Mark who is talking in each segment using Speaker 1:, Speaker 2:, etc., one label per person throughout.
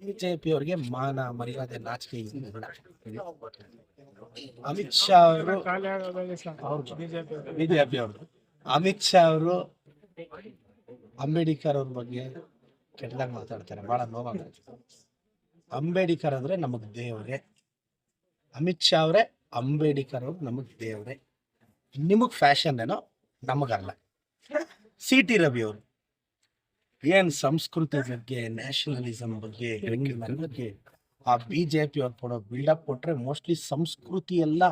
Speaker 1: BJP ಅವರಿಗೆ ಮಾನ ಮರ್ಯಾದೆ ನಾಚಿಕೆ. ಅಮಿತ್ ಶಾ ಅವರು ಬಿಜೆಪಿ ಅವರು. ಅಮಿತ್ ಶಾ ಅವರು ಅಂಬೇಡ್ಕರ್ ಅವ್ರ ಬಗ್ಗೆ ಕೆಟ್ಟದಾಗ ಮಾತಾಡ್ತಾರೆ. ಬಹಳ ನೋವಾಗುತ್ತೆ ಅಂಬೇಡ್ಕರ್ ಅಂದ್ರೆ ನಮಗ್ ದೇವ್ರೆ. ಅಮಿತ್ ಶಾ ಅವರೇ ಅಂಬೇಡ್ಕರ್ ಅವ್ರು ನಮಗ್ ದೇವ್ರೆ. ನಿಮಗ್ ಫ್ಯಾಷನ್ ಏನೋ ನಮಗಲ್ಲ. ಸಿ ಟಿ ರವಿ ಅವರು. ಏನ್ ಸಂಸ್ಕೃತಿ ಬಗ್ಗೆ ನ್ಯಾಷನಲಿಸಂ ಬಗ್ಗೆ ಬಗ್ಗೆ ಆ ಬಿಜೆಪಿ ಅವ್ರು ಕೊಡೋ ಬಿಲ್ಡಪ್ ಕೊಟ್ರೆ ಮೋಸ್ಟ್ಲಿ ಸಂಸ್ಕೃತಿ ಎಲ್ಲ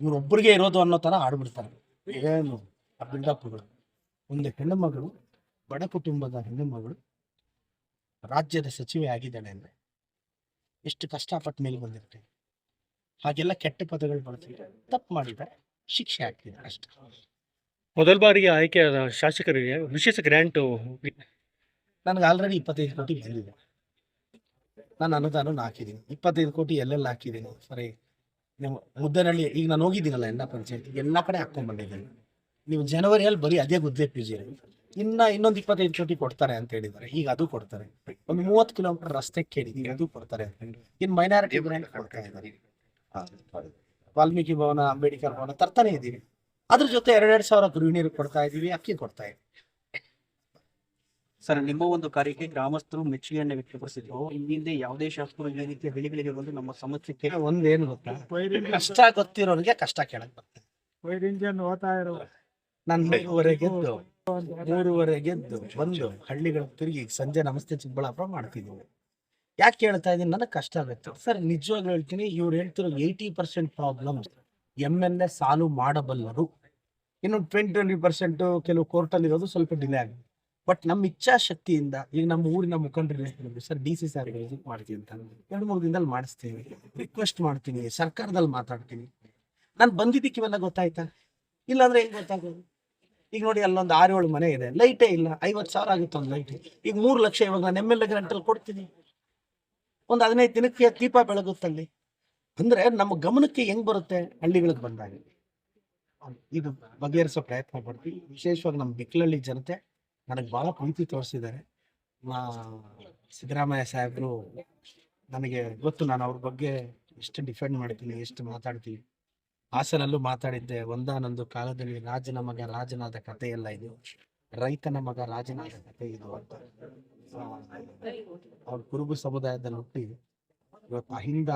Speaker 1: ಇವ್ರೊಬ್ಬರಿಗೆ ಇರೋದು ಅನ್ನೋ ತರ ಆಡ್ಬಿಡ್ತಾರೆ. ಏನು ಆ ಬಿಲ್ಡಪ್ಗಳು ಒಂದು ಹೆಣ್ಣು ಮಗಳು ಬಡ ಕುಟುಂಬದ ಹೆಣ್ಣು ಮಗಳು ರಾಜ್ಯದ ಸಚಿವೆ ಆಗಿದ್ದಾಳೆ ಅಂದ್ರೆ ಎಷ್ಟು ಕಷ್ಟಪಟ್ಟು ಮೇಲೆ ಬಂದಿರ್ತೀವಿ ಹಾಗೆಲ್ಲ ಕೆಟ್ಟ ಪದಗಳು ಬಳಸಿದ್ರೆ ತಪ್ಪು ಮಾಡಿದ್ದಾರೆ ಶಿಕ್ಷೆ ಆಗ್ತಿದೆ ಅಷ್ಟೇ.
Speaker 2: ಮೊದಲ ಬಾರಿಗೆ ಆಯ್ಕೆಯಾದ ಶಾಸಕರಿಗೆ ವಿಶೇಷ ಗ್ರ್ಯಾಂಟ್
Speaker 1: ನನಗೆ ಆಲ್ರೆಡಿ ಇಪ್ಪತ್ತೈದು ಕೋಟಿ ಬಂದಿದೆ. ನಾನು ಅನುದಾನ ಹಾಕಿದ್ದೀನಿ ಇಪ್ಪತ್ತೈದು ಕೋಟಿ ಎಲ್ಲೆಲ್ಲ ಹಾಕಿದ್ದೀನಿ ಸರಿ, ನೀವು ಮುದ್ದನಹಳ್ಳಿ, ಈಗ ನಾನು ಹೋಗಿದ್ದೀನಲ್ಲ ಎಲ್ಲ ಪಂಚಾಯತ್, ಎಲ್ಲ ಕಡೆ ಹಾಕೊಂಡ್ ಬಂದಿದ್ದೀನಿ. ನೀವು ಜನವರಿಯಲ್ಲಿ ಬರೀ ಅದೇ ಗುದ್ದೆ ಪಿ ಜಿ ಇನ್ನ ಇನ್ನೊಂದು ಇಪ್ಪತ್ತೈದು ಕೋಟಿ ಕೊಡ್ತಾರೆ ಅಂತ ಹೇಳಿದ್ದಾರೆ. ಈಗ ಅದು ಕೊಡ್ತಾರೆ. ಒಂದು ಮೂವತ್ತು ಕಿಲೋಮೀಟರ್ ರಸ್ತೆ ಕೇಳಿದೀನಿ ಅದು ಕೊಡ್ತಾರೆ ಇನ್ನು ಮೈನಾರಿಟಿ ಕೊಡ್ತಾ ಇದ್ದಾರೆ. ವಾಲ್ಮೀಕಿ ಭವನ, ಅಂಬೇಡ್ಕರ್ ಭವನ ತರ್ತಾನೆ ಇದ್ದೀವಿ. ಅದ್ರ ಜೊತೆ ಎರಡೆರಡು ಸಾವಿರ ಗೃಹಿಣಿಯರು ಕೊಡ್ತಾ ಇದೀವಿ ಅಕ್ಕಿ ಕೊಡ್ತಾ ಇದ್ದೀವಿ.
Speaker 3: ಸರ್ ನಿಮ್ಮ ಒಂದು ಕಾರ್ಯಕ್ಕೆ ಗ್ರಾಮಸ್ಥರು ಮೆಚ್ಚುಗೆಯನ್ನು ವ್ಯಕ್ತಪಡಿಸಿದ್ರು. ಹಿಂದೆ ಯಾವುದೇ ಶಾಸಕರು ಈ ರೀತಿಯ ಹಳ್ಳಿಗಳಿಗೆ ಬಂದು ನಮ್ಮ ಸಮಸ್ಯೆಗೆ
Speaker 1: ಒಂದೇನು ಗೊತ್ತಾ? ಕಷ್ಟ ಗೊತ್ತಿರೋರಿಗೆ ಕಷ್ಟ ಕೇಳಕ್ ಬರ್ತದೆ. ನಾನು ಮೂರುವರೆ ಗೆದ್ದು ಮೂರುವರೆ ಗೆದ್ದು ಬಂದು ಹಳ್ಳಿಗಳ ತಿರುಗಿ ಸಂಜೆ ನಮಸ್ತೆ ಚಿಕ್ಕಬಳ್ಳಾಪುರ ಮಾಡ್ತಿದ್ದೀವಿ ಯಾಕೆ ಕೇಳ್ತಾ ಇದ್ದೀನಿ ನನಗೆ ಕಷ್ಟ ಆಗುತ್ತೆ. ಸರ್ ನಿಜವಾಗ್ಲೂ ಹೇಳ್ತೀನಿ ಇವ್ರು ಹೇಳ್ತಿರೋ eighty percent problem M L A solve ಮಾಡಬಲ್ಲರು. ಇನ್ನು ಟ್ವೆಂಟಿ ಟ್ವೆಂಟಿ ಪರ್ಸೆಂಟ್ ಕೆಲವು ಕೋರ್ಟಲ್ಲಿ ಇರೋದು ಸ್ವಲ್ಪ ಡಿಲೇ ಆಗಿದೆ ಬಟ್ ನಮ್ಮ ಇಚ್ಛಾಶಕ್ತಿಯಿಂದ, ಈಗ ನಮ್ಮ ಊರಿನ ಮುಖಂಡರು sir D C sir visit ಮಾಡ್ತೀನಿ ಅಂತ ಎರಡು, ಮೂರು ದಿನದಲ್ಲಿ ಮಾಡಿಸ್ತೀವಿ. ರಿಕ್ವೆಸ್ಟ್ ಮಾಡ್ತೀನಿ, ಸರ್ಕಾರದಲ್ಲಿ ಮಾತಾಡ್ತೀನಿ. ನಾನು ಬಂದಿದ್ದಕ್ಕೆ ಇವೆಲ್ಲ ಗೊತ್ತಾಯ್ತಾ? ಇಲ್ಲಾಂದ್ರೆ ಹೆಂಗ್ ಗೊತ್ತಾಗೋದು? ಈಗ ನೋಡಿ, ಅಲ್ಲೊಂದು ಆರು ಏಳು ಮನೆ ಇದೆ. ಲೈಟೇ ಇಲ್ಲ. ಐವತ್ತು ಸಾವಿರ ಆಗುತ್ತೆ ಒಂದು ಲೈಟ್ ಈಗ ಮೂರು ಲಕ್ಷ ಇವಾಗ ನಾನು ಎಂ ಎಲ್ ಎ ಗ್ರಂಟಲ್ಲಿ ಕೊಡ್ತೀನಿ. ಒಂದು ಹದಿನೈದು ದಿನಕ್ಕೆ ದೀಪ ಬೆಳಗುತ್ತಲ್ಲಿ ಅಂದ್ರೆ ನಮ್ಮ ಗಮನಕ್ಕೆ ಹೆಂಗ್ ಬರುತ್ತೆ? ಹಳ್ಳಿಗಳಿಗೆ ಬಂದಾಗ. ಇದು ಬಗೆಹರಿಸೋ ಪ್ರಯತ್ನ ಪಡ್ತೀವಿ. ವಿಶೇಷವಾಗಿ ನಮ್ಮ ಬಿಕ್ಲಳ್ಳಿ ಜನತೆ. ನನಗೆ ಬಹಳ ಪ್ರೀತಿ ತೋರಿಸಿದ್ದಾರೆ. ಸಿದ್ದರಾಮಯ್ಯ ಸಾಹೇಬರು ನನಗೆ ಗೊತ್ತು ನಾನು ಅವ್ರ ಬಗ್ಗೆ ಎಷ್ಟು ಡಿಫೆಂಡ್ ಮಾಡ್ತೀನಿ, ಎಷ್ಟು ಮಾತಾಡ್ತೀನಿ. ಹಾಸನಲ್ಲೂ ಮಾತಾಡಿದ್ದೆ ಒಂದಾನೊಂದು ಕಾಲದಲ್ಲಿ ರಾಜನ ಮಗ ರಾಜನಾದ ಕಥೆಯೆಲ್ಲ ಇದು. ರೈತನ ಮಗ ರಾಜನಾದ ಕಥೆ ಇದು ಅಂತ. ಅವ್ರ ಕುರುಬು ಸಮುದಾಯದಲ್ಲಿ ಹುಟ್ಟಿ ಇವತ್ತು ಅಹಿಂದ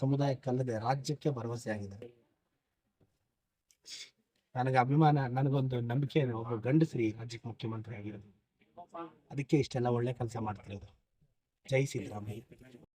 Speaker 1: ಸಮುದಾಯಕ್ಕಲ್ಲದೆ ರಾಜ್ಯಕ್ಕೆ ಭರವಸೆ ಆಗಿದೆ ನನಗೆ ಅಭಿಮಾನ, ನನಗೊಂದು ನಂಬಿಕೆ ಇದೆ ಒಬ್ಬ ಗಂಡಸ್ರಿ ರಾಜ್ಯಕ್ಕೆ ಮುಖ್ಯಮಂತ್ರಿ ಆಗಿರೋದು ಅದಕ್ಕೆ ಇಷ್ಟೆಲ್ಲ ಒಳ್ಳೆ ಕೆಲಸ ಮಾಡ್ತಿರೋದು. ಜೈ ಸಿದ್ದರಾಮಯ್ಯ.